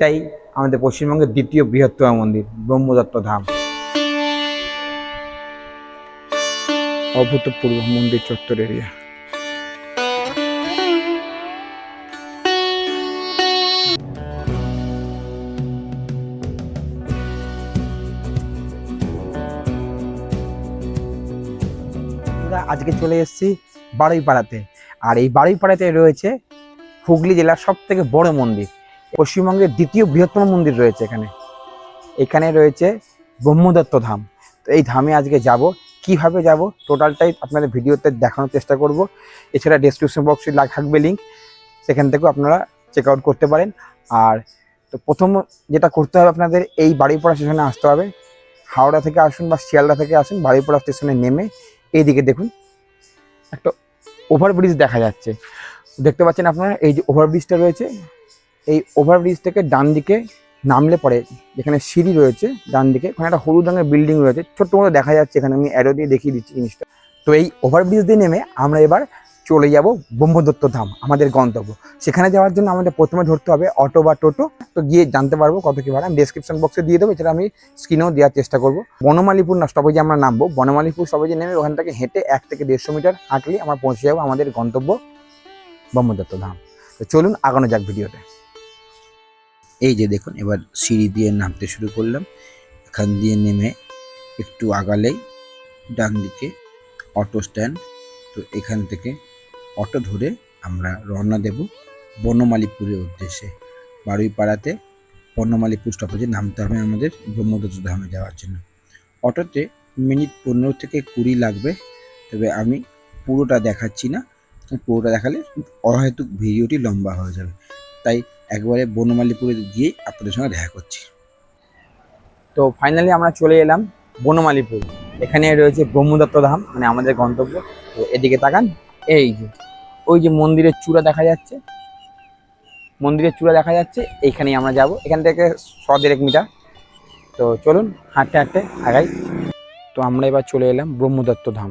এটাই আমাদের পশ্চিমবঙ্গের দ্বিতীয় বৃহত্তম মন্দির, ব্রহ্মদত্ত ধাম। অভূতপূর্ব মন্দির চত্বর এরিয়া আজকে চলে এসেছি বারুইপাড়াতে। আর এই বারুইপাড়াতে রয়েছে হুগলি জেলার সব থেকে বড় মন্দির। পশ্চিমবঙ্গের দ্বিতীয় বৃহত্তম মন্দির রয়েছে এখানে। এখানে রয়েছে ব্রহ্মদত্ত ধাম। তো এই ধামে আজকে যাব। কীভাবে যাব টোটালটাই আপনাদের ভিডিওতে দেখানোর চেষ্টা করব। এছাড়া ডেসক্রিপশন বক্সে থাকবে লিঙ্ক সেখান থেকেও আপনারা চেক আউট করতে পারেন। আর তো প্রথম যেটা করতে হবে আপনাদের, এই বাড়িপাড়া স্টেশনে আসতে হবে। হাওড়া থেকে আসুন বা শিয়ালদা থেকে আসুন বাড়িপাড়া স্টেশনে নেমে এইদিকে দেখুন। একটা ওভারব্রিজ দেখা যাচ্ছে। দেখতে পাচ্ছেন আপনারা, এই যে ওভারব্রিজটা রয়েছে এই ওভারব্রিজ থেকে ডান দিকে নামলে পরে যেখানে সিঁড়ি রয়েছে, ডান দিকে ওখানে একটা হলুদ রঙের বিল্ডিং রয়েছে। ছোট্ট মতো দেখা যাচ্ছে, এখানে আমি অ্যারো দিয়ে দেখিয়ে দিচ্ছি জিনিসটা। তো এই ওভারব্রিজ দিয়ে নেমে আমরা এবার চলে যাব ব্রহ্মদত্ত ধাম, আমাদের গন্তব্য। সেখানে যাওয়ার জন্য আমাদের প্রথমে ধরতে হবে অটো বা টোটো। তো গিয়ে জানতে পারব কত কী ভাড়া। আমি ডেসক্রিপশন বক্সে দিয়ে দেবো, এছাড়া আমি স্ক্রিনেও দেওয়ার চেষ্টা করব। বনমালীপুর না স্টপেজে আমরা নামবো। বনমালীপুর স্টপেজে নেমে ওখান থেকে হেঁটে এক থেকে দেড়শো মিটার হাঁটলেই আমরা পৌঁছে যাব আমাদের গন্তব্য ব্রহ্মদত্ত ধাম। তো চলুন আগানো যাক ভিডিওতে এই যে দেখুন, এবার সিঁড়ি দিয়ে নামতে শুরু করলাম। এখান দিয়ে নেমে একটু আগালেই ডান দিকে অটো স্ট্যান্ড। তো এখান থেকে অটো ধরে আমরা রওনা দেব বনমালীপুরের উদ্দেশ্যে। বারুইপাড়াতে বনমালীপুর স্টপেজে নামতে হবে আমাদের ব্রহ্মদত্ত ধামে যাওয়ার জন্য। অটোতে মিনিট পনেরো থেকে কুড়ি লাগবে, তবে আমি পুরোটা দেখাচ্ছি না। পুরোটা দেখালে অহেতুক ভিডিওটি লম্বা হয়ে যাবে। তাই একবারে বনমালীপুরে গিয়ে আপনাদের সঙ্গে দেখা করছি। তো ফাইনালি আমরা চলে এলাম বনমালীপুর। এখানে রয়েছে ব্রহ্মদত্ত ধাম মানে আমাদের গন্তব্য। তো এদিকে তাকান, এই যে, ওই যে মন্দিরের চূড়া দেখা যাচ্ছে। মন্দিরের চূড়া দেখা যাচ্ছে, এইখানেই আমরা যাব। এখান থেকে শ দেড়েক মিটার। তো চলুন, হাঁটতে হাঁটতে আগাই। তো আমরা এবার চলে এলাম ব্রহ্মদত্ত ধাম।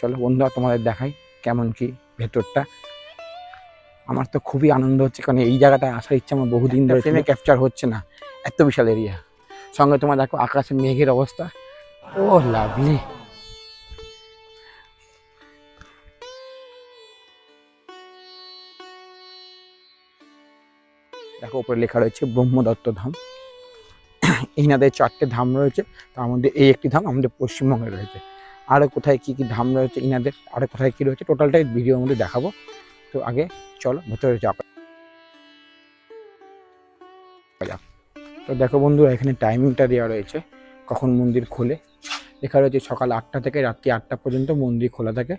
চলো বন্ধুরা, তোমাদের দেখাই কেমন কি ভেতরটা। আমার তো খুবই আনন্দ হচ্ছে কারণ এই জায়গাটায় আসার ইচ্ছা আমার বহুদিন ধরে ফ্রেমে ক্যাপচার হচ্ছে না। এত বিশাল এরিয়া সঙ্গে তোমার দেখো আকাশে মেঘের অবস্থা। ও লাভলি দেখো উপরে লেখা রয়েছে ব্রহ্মদত্ত ধাম। এইনাদের চারটে ধাম রয়েছে তার মধ্যে এই একটি ধাম আমাদের পশ্চিমবঙ্গে রয়েছে। আরও কোথায় কি কি ধাম রয়েছে ইনাদের আরও কোথায় কি রয়েছে টোটালটাই ভিডিওর মধ্যে দেখাবো। তো আগে। চলো, ভেতরে যাও যাক। তো দেখো বন্ধুরা, এখানে টাইমিংটা দেওয়া রয়েছে, কখন মন্দির খোলে। লেখা রয়েছে সকাল আটটা থেকে রাত্রি আটটা পর্যন্ত মন্দির খোলা থাকে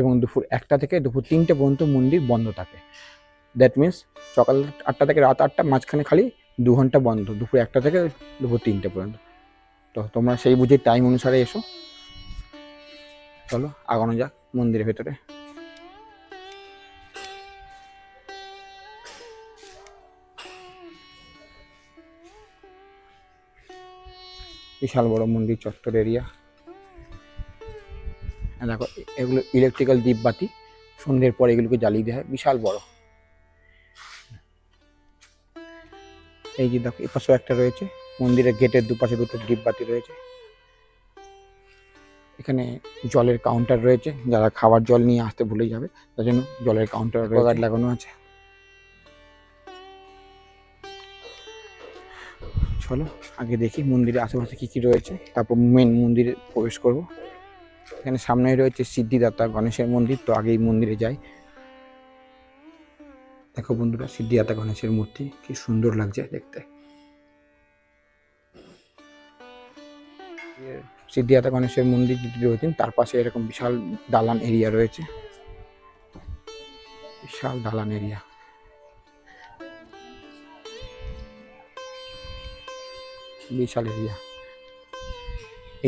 এবং দুপুর একটা থেকে দুপুর তিনটে পর্যন্ত মন্দির বন্ধ থাকে। দ্যাট মিন্স সকাল আটটা থেকে রাত আটটা, মাঝখানে খালি দু ঘণ্টা বন্ধ, দুপুর একটা থেকে দুপুর তিনটে পর্যন্ত। তো তোমরা সেই বুঝে টাইম অনুসারে এসো। চলো, আগানো যাক মন্দিরের ভেতরে। বিশাল বড় মন্দির চত্বর এরিয়া দেখো এগুলো ইলেকট্রিক্যাল দ্বীপ বাতি সন্ধ্যের পর এগুলোকে জ্বালিয়ে দেওয়া হয়। বিশাল বড়। এই যে দেখো এপাশেও একটা রয়েছে। মন্দিরের গেটের দুপাশে দুটো দ্বীপ বাতি রয়েছে। এখানে জলের কাউন্টার রয়েছে। যারা খাবার জল নিয়ে আসতে ভুলে যাবে তার জন্য জলের কাউন্টার লাগানো আছে। চলো, আগে দেখি মন্দিরের আশেপাশে কী কী রয়েছে। তারপর মেন মন্দিরে প্রবেশ করব। এখানে সামনেই রয়েছে সিদ্ধিদাতা গণেশের মন্দির, তো আগেই মন্দিরে যাই। দেখো বন্ধুরা, সিদ্ধিদাতা গণেশের মূর্তি, কি সুন্দর লাগছে দেখতে। সিদ্ধিদাতা গণেশের মন্দির যেটি রয়েছেন তার পাশে এরকম বিশাল দালান এরিয়া রয়েছে। বিশাল দালান এরিয়া বিশাল এরিয়া।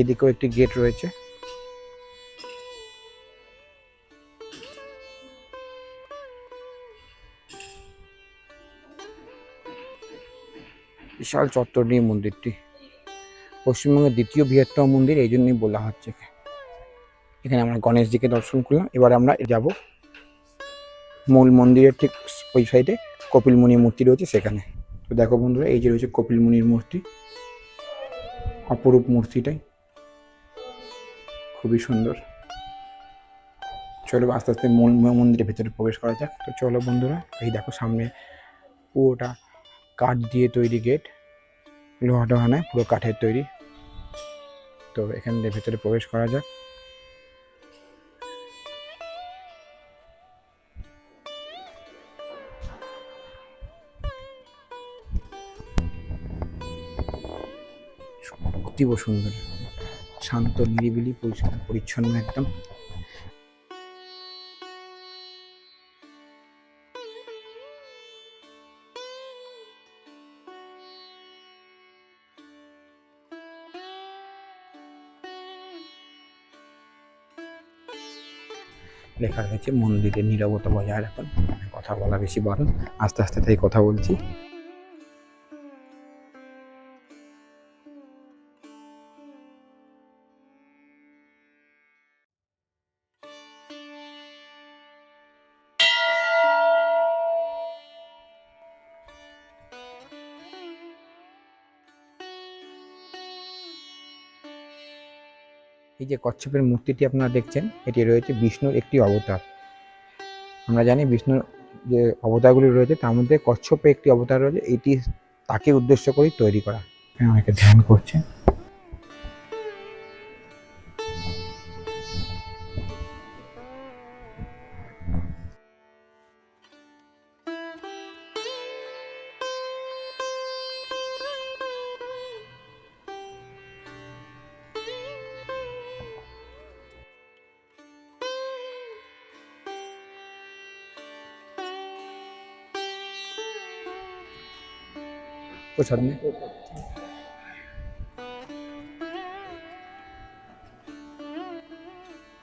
এদিকেও একটি গেট রয়েছে। বিশাল চত্বর নিয়ে মন্দিরটি। পশ্চিমবঙ্গের দ্বিতীয় বৃহত্তম মন্দির এই জন্যই বলা হচ্ছে এখানে আমরা গণেশজিকে দর্শন করলাম। এবার আমরা যাব মূল মন্দিরের ঠিক ওই সাইডে কপিল মুনি মূর্তি রয়েছে সেখানে। তো দেখো বন্ধুরা, এই যে রয়েছে কপিল মুনির মূর্তি। অপরূপ মূর্তিটাই। খুবই সুন্দর। চলো আস্তে আস্তে মন- মন্দিরের ভেতরে প্রবেশ করা যাক। তো চলো বন্ধুরা, এই দেখো সামনে পুরোটা কাঠ দিয়ে তৈরি গেট। লোহা টোহা নয়, পুরো কাঠের তৈরি। তো এখান দিয়ে ভেতরে প্রবেশ করা যাক। অতীব সুন্দর। শান্ত, নিরিবিলি, পরিষ্কার, পরিচ্ছন্ন একদম। লেখা রয়েছে মন্দিরে নীরবতা বজায় রাখুন। কথা বলা বেশি বারণ আস্তে আস্তে তাই কথা বলছি। এই যে কচ্ছপের মূর্তিটি আপনারা দেখছেন, এটি রয়েছে বিষ্ণুর একটি অবতার। আমরা জানি বিষ্ণুর যে অবতারগুলি রয়েছে, তার মধ্যে কচ্ছপে একটি অবতার রয়েছে, এটি তাকে উদ্দেশ্য করেই তৈরি করা। অনেকে ধ্যান করছে।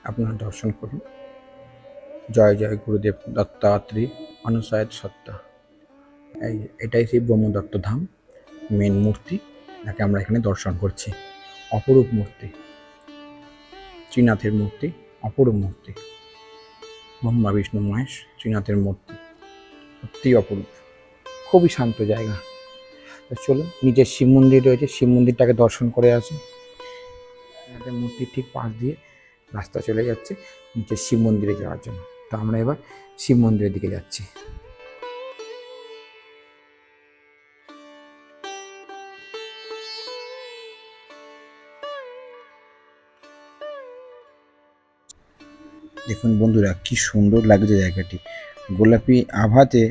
আপনারা দর্শন করুন। জয় জয় গুরুদেব দত্তাত্রী অনুসায়ত সত্তা। এই, এটাই সেই ব্রহ্মদত্ত ধাম মেন মূর্তি, যাকে আমরা এখানে দর্শন করছি। অপরূপ মূর্তি শ্রীনাথের মূর্তি, অপরূপ মূর্তি। ব্রহ্মা, বিষ্ণু, মহেশ শ্রীনাথের মূর্তি সত্যি অপরূপ। খুবই শান্ত জায়গা। চলুন, নিজের শিব মন্দির রয়েছে, শিব মন্দিরটাকে দর্শন করে আসি। আমাদের মূর্তির ঠিক পাশ দিয়ে রাস্তা চলে যাচ্ছে নিচের শিব মন্দিরে যাওয়ার জন্য। তো আমরা এবার শিব মন্দিরের দিকে যাচ্ছি। দেখুন বন্ধুরা, কি সুন্দর লাগছে জায়গাটি। গোলাপি আভাতে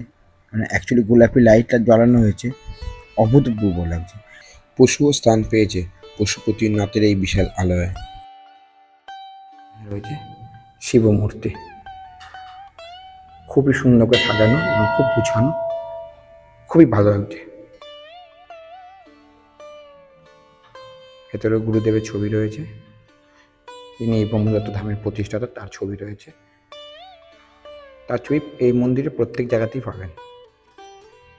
মানে অ্যাকচুয়ালি গোলাপি লাইটটা জ্বালানো হয়েছে। অভূতপূর্ব লাগছে। পশুও স্থান পেয়েছে। পশুপতিনাথের এই বিশাল আলয়ে। রয়েছে শিব মূর্তি খুবই সুন্দর করে সাজানো এবং খুব গুছানো। খুবই ভালো লাগছে। ভেতরে গুরুদেবের ছবি রয়েছে। তিনি এই ব্রহ্মদত্ত ধামের প্রতিষ্ঠাতা, তার ছবি রয়েছে। তার ছবি এই মন্দিরে প্রত্যেক জায়গাতেই পাবেন।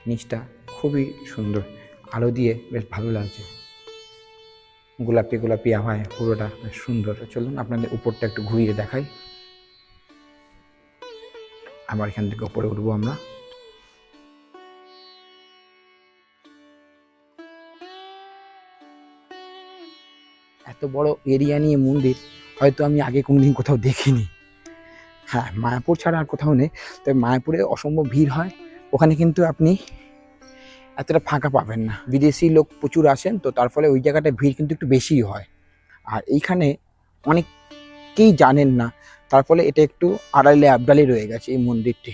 নিচটা খুবই সুন্দর। আলো দিয়ে বেশ ভালো লাগছে। গোলাপি গোলাপি আভায় পুরোটা বেশ সুন্দর। চলুন আপনাদের উপরটা একটু ঘুরিয়ে দেখাই। আবার এখান থেকে উপরে উঠবো আমরা। এত বড় এরিয়া নিয়ে মন্দির, হয়তো আমি আগে কোনোদিন কোথাও দেখিনি। হ্যাঁ মায়াপুর ছাড়া আর কোথাও নেই। তবে মায়াপুরে অসম্ভব ভিড় হয়। ওখানে কিন্তু আপনি এতটা ফাঁকা পাবেন না। বিদেশি লোক প্রচুর আসেন, তো তার ফলে ওই জায়গাটা ভিড় কিন্তু একটু বেশিই হয়। আর এইখানে অনেককেই জানেন না, তার ফলে এটা একটু আড়ালে আবডালে রয়ে গেছে এই মন্দিরটি।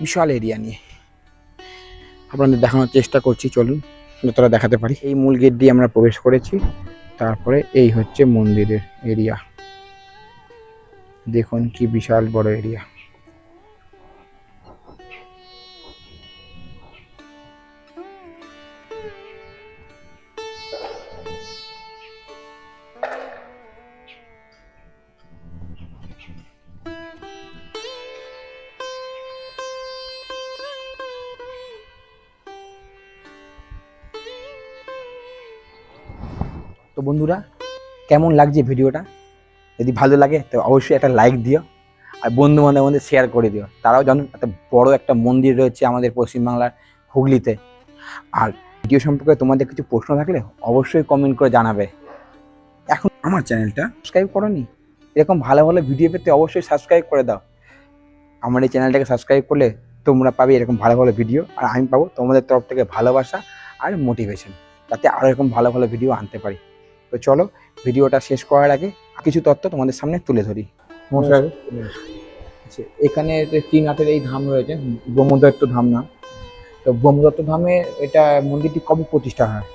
বিশাল এরিয়া নিয়ে। আপনাদের দেখানোর চেষ্টা করছি, চলুন যতটা দেখাতে পারি। এই মূল গেট দিয়ে আমরা প্রবেশ করেছি তারপরে এই হচ্ছে মন্দিরের এরিয়া দেখুন কি বিশাল বড় এরিয়া কেমন লাগছে ভিডিওটা? যদি ভালো লাগে, তো অবশ্যই একটা লাইক দিও আর বন্ধু বান্ধবের মধ্যে শেয়ার করে দিও। তারাও জানুন একটা বড় একটা মন্দির রয়েছে আমাদের পশ্চিমবাংলার হুগলিতে। আর ভিডিও সম্পর্কে তোমাদের কিছু প্রশ্ন থাকলে অবশ্যই কমেন্ট করে জানাবে। এখন আমার চ্যানেলটা সাবস্ক্রাইব করোনি? এরকম ভালো ভালো ভিডিও পেতে অবশ্যই সাবস্ক্রাইব করে দাও। আমার এই চ্যানেলটাকে সাবস্ক্রাইব করলে তোমরা পাবে এরকম ভালো ভালো ভিডিও আর আমি পাবো তোমাদের তরফ থেকে ভালোবাসা আর মোটিভেশন যাতে আরও এরকম ভালো ভালো ভিডিও আনতে পারি। তো চলো ভিডিওটা শেষ করার আগে কিছু তথ্য তোমাদের সামনে তুলে ধরি। নমস্কার। আচ্ছা এখানে তিন হাতের এই ধাম রয়েছে ব্রহ্মদত্ত ধাম না তো ব্রহ্মদত্ত ধামে এটা মন্দিরটি কবে প্রতিষ্ঠা হয়?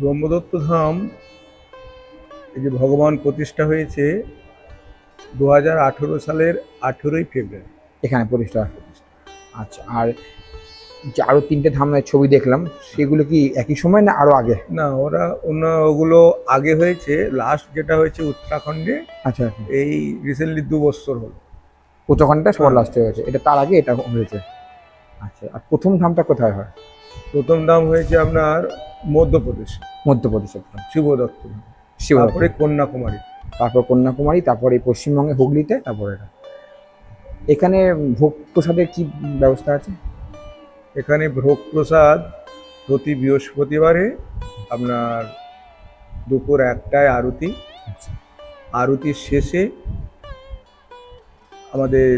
ব্রহ্মদত্ত ধাম এই যে ভগবান প্রতিষ্ঠা হয়েছে দু হাজার আঠেরো সালের আঠেরোই ফেব্রুয়ারি। এখানে প্রতিষ্ঠা আচ্ছা আর যে আরও তিনটে ধামের ছবি দেখলাম সেগুলো কি একই সময় না আরও আগে? না ওরা অন্য ওগুলো আগে হয়েছে লাস্ট যেটা হয়েছে উত্তরাখণ্ডে আচ্ছা আচ্ছা। এই রিসেন্টলি দু বছর হলো। প্রথমটা সবার হ্যাঁ। লাস্টে হয়েছে। এটা তার আগে এটা হয়েছে। আচ্ছা আর প্রথম ধামটা কোথায় হয়? প্রথম ধাম হয়েছে আপনার মধ্যপ্রদেশ। মধ্যপ্রদেশে শিবদত্ত শিব তারপরে কন্যাকুমারী। তারপর কন্যাকুমারী তারপরে পশ্চিমবঙ্গে হুগলিতে তারপর এটা। এখানে ভোগ প্রসাদের কি ব্যবস্থা আছে? এখানে ভোগ প্রসাদ প্রতি বৃহস্পতিবারে আপনার দুপুর একটায় আরতি। আচ্ছা। আরতির শেষে আমাদের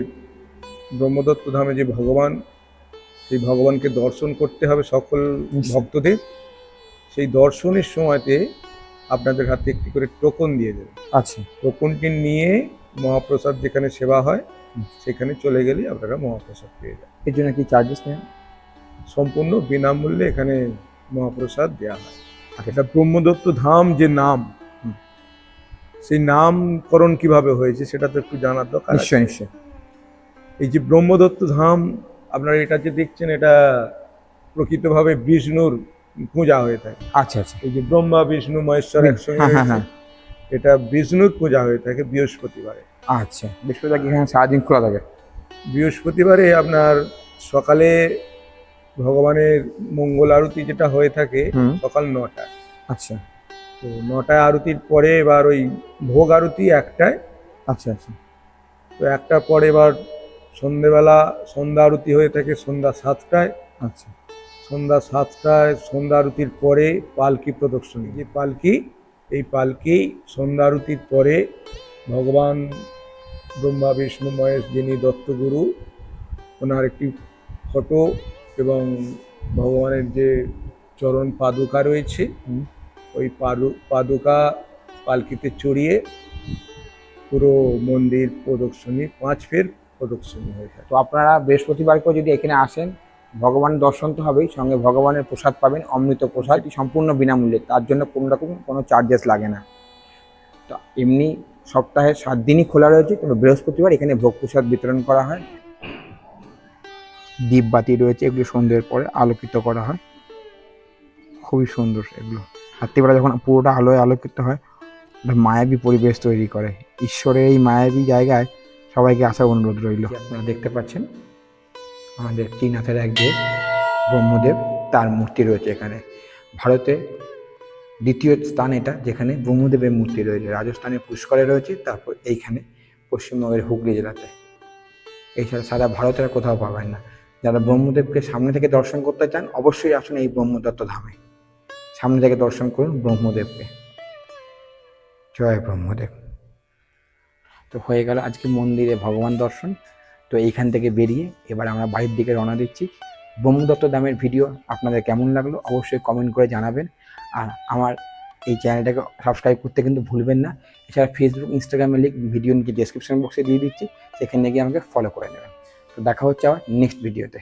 ব্রহ্মদত্ত ধামে যে ভগবান সেই ভগবানকে দর্শন করতে হবে সকল ভক্তদের। সেই দর্শনের সময়তে আপনাদের হাতে একটি করে টোকন দিয়ে দেবে। আচ্ছা। টোকনটি নিয়ে মহাপ্রসাদ যেখানে সেবা হয় সেখানে চলে গেলেই আপনারা মহাপ্রসাদ পেয়ে যাবেন এর জন্য কি চার্জেস নেন? সম্পূর্ণ বিনামূল্যে এখানে মহাপ্রসাদ দেওয়া হয়। আর এটা ব্রহ্মদত্ত ধাম যে নাম সেই নামকরণ কীভাবে হয়েছে সেটা তো একটু জানার দরকার নিশ্চয় নিশ্চয় এই যে ব্রহ্মদত্ত ধাম আপনারা এটা যে দেখছেন এটা প্রকৃতভাবে বিষ্ণুর পূজা হয়ে থাকে। আচ্ছা আচ্ছা। এই যে ব্রহ্মা বিষ্ণু মহেশ্বর হুম, একসঙ্গে হ্যাঁ, হ্যাঁ, এটা বিষ্ণুর পূজা হয়ে থাকে বৃহস্পতিবারে। আচ্ছা বৃহস্পতিবার কি এখানে সারাদিন খোলা থাকে? বৃহস্পতিবারে আপনার সকালে ভগবানের মঙ্গল আরতি যেটা হয়ে থাকে সকাল নটায়। আচ্ছা। তো নটায় আরতির পরে এবার ওই ভোগ আরতি একটায়। আচ্ছা আচ্ছা। তো একটার পরে এবার সন্ধেবেলা সন্ধ্যা আরতি হয়ে থাকে সন্ধ্যা সাতটায়। আচ্ছা। সন্ধ্যা সাতটায় সন্ধ্যা আরতির পরে পালকি প্রদর্শনী যে পালকি এই পালকি সন্ধ্যা আরতির পরে ভগবান ব্রহ্মা বিষ্ণু মহেশ যিনি দত্তগুরু ওনার একটি ফটো এবং ভগবানের যে চরণ পাদুকা রয়েছে ওই পাদু পাদুকা পালকিতে চড়িয়ে পুরো মন্দির প্রদক্ষিণী পাঁচ ফের প্রদক্ষিণী হয়ে থাকে। তো আপনারা বৃহস্পতিবারকেও যদি এখানে আসেন ভগবান দর্শন তো হবেই সঙ্গে ভগবানের প্রসাদ পাবেন অমৃত প্রসাদ সম্পূর্ণ বিনামূল্যে তার জন্য কোনো রকম কোনো চার্জেস লাগে না। তো এমনি সপ্তাহে সাত দিনই খোলা রয়েছে তবে বৃহস্পতিবার এখানে ভোগ প্রসাদ বিতরণ করা হয়। দীপবাতি রয়েছে, এগুলো সন্ধ্যের পরে আলোকিত করা হয়। খুবই সুন্দর এগুলো। রাত্রিবেলা যখন পুরোটা আলোয় আলোকিত হয়, একটা মায়াবী পরিবেশ তৈরি করে। ঈশ্বরের এই মায়াবী জায়গায় সবাইকে আসার অনুরোধ রইল। আপনারা দেখতে পাচ্ছেন, আমাদের ত্রিনাথের এক দেব ব্রহ্মদেব, তার মূর্তি রয়েছে এখানে। ভারতে দ্বিতীয় স্থান এটা, যেখানে ব্রহ্মদেবের মূর্তি রয়েছে। রাজস্থানের পুষ্করে রয়েছে, তারপর এইখানে পশ্চিমবঙ্গের হুগলি জেলাতে। এছাড়া সারা ভারতের কোথাও পাবেন না। যারা ব্রহ্মদেবকে সামনে থেকে দর্শন করতে চান, অবশ্যই আসুন এই ব্রহ্মদত্ত ধামে। সামনে থেকে দর্শন করুন ব্রহ্মদেবকে। জয় ব্রহ্মদেব। তো হয়ে গেল আজকে মন্দিরে ভগবান দর্শন। তো এইখান থেকে বেরিয়ে এবার আমরা বাড়ির দিকে রওনা দিচ্ছি। ব্রহ্মদত্ত দামের ভিডিও আপনাদের কেমন লাগল অবশ্যই কমেন্ট করে জানাবেন। আর আমার এই চ্যানেলটাকে সাবস্ক্রাইব করতে কিন্তু ভুলবেন না। এছাড়া ফেসবুক ইনস্টাগ্রামের লিঙ্ক ভিডিও নিচে ডেসক্রিপশন বক্সে দিয়ে দিচ্ছি। সেখানে গিয়ে আমাকে ফলো করে নেবেন। তো দেখা হচ্ছে আবার নেক্সট ভিডিওতে